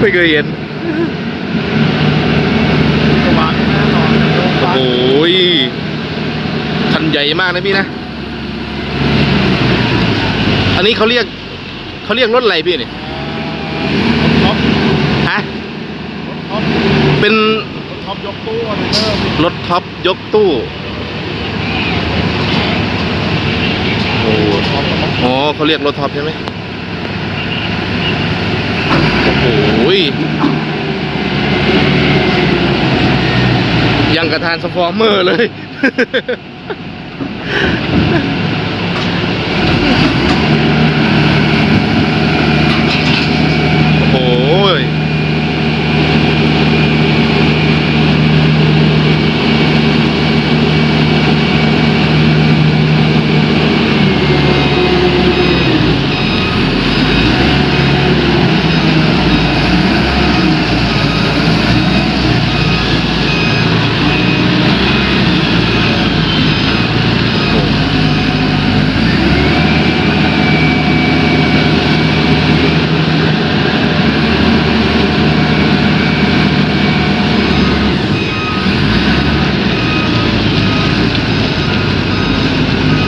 ไม่เคยเห็นสว่างแน่นอนโยกโอ้ฟ้าโหยคันใหญ่มากนะพี่นะ อันนี้เขาเรียกเขาเรียกรถอะไรพี่นี่รถท็อปฮะรถท็อปเป็นรถท็อปยกตู้อันนี้เริ่มรถท็อปยกตู้ โอ้ ท็อปนะครับ อ๋อ เขาเรียกรถท็อปใช่ไหมโอ้โหยยังกระทานสฟอร์เมอร์เลย โอ้โหย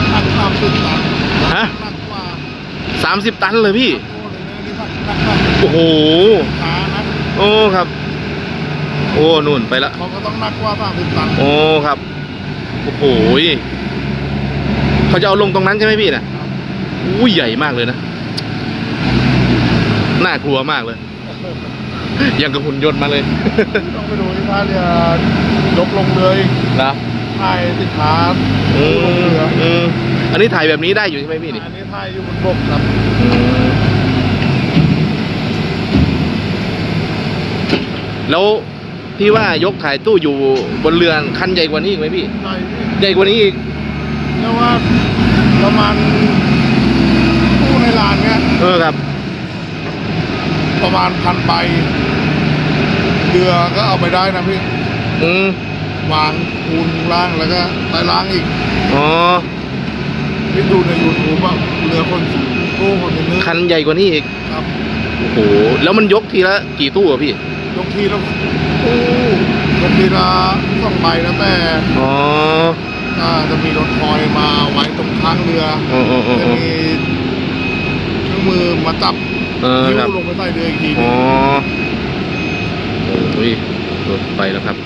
หนักสามสิบตัน ฮะ หนักกว่า สามสิบตันเลยพี่โอ้เลยนะนี่หนักหนักกว่าโอ้โหขานะโอ้ครับ โอ้นู่นไปละเขาก็ต้องหนักกว่าสามสิบตันโอ้ครับ โอ้โหยเขาจะเอาลงตรงนั้นใช่ไหมพี่น่ะอู้ใหญ่มากเลยนะ น่ากลัวมากเลย ยังกับหุ่นยนต์มาเลย ต้องไปดูที่ท่าเรือยกลงเรืออีกนะถ่ายสินค้าอืลงมเรือ อืมอันนี้ถ่ายแบบนี้ได้อยู่ใช่ไหมพี่นี่อันนี้ถ่ายอยู่บนบกครับอืมแล้วที่ว่ายกถ่ายตู้อยู่บนเรือนคันใหญ่กว่านี้อีกไหมพี่ ใช่พี่ใหญ่กว่านี้อีกเรียกว่าประมาณตู้ในลานเนี้ยเออครับ ประมาณพันใบเรือก็เอาไปได้นะพี่ อืมวางคูนล่างแล้วก็ใต้ล่างอีก อ๋อ พี่ดูในยูทูบว่าเรือคนตู้คนนึงคันใหญ่กว่านี้อีก ครับโอ้โห แล้วมันยกทีละกี่ตู้อะพี่ ยกทีละตู้ยกทีละสองใบแล้วแต่อ๋ออ่าจะมีรถคอยมาไว้ตรงข้างเรืออ๋ออ๋ออ๋อจะมีเครื่องมือมาจับเออยิ้ครับวลงไปใส่เรืออีกทีหอ๋นึองโอ้ยรถไปแล้วครับ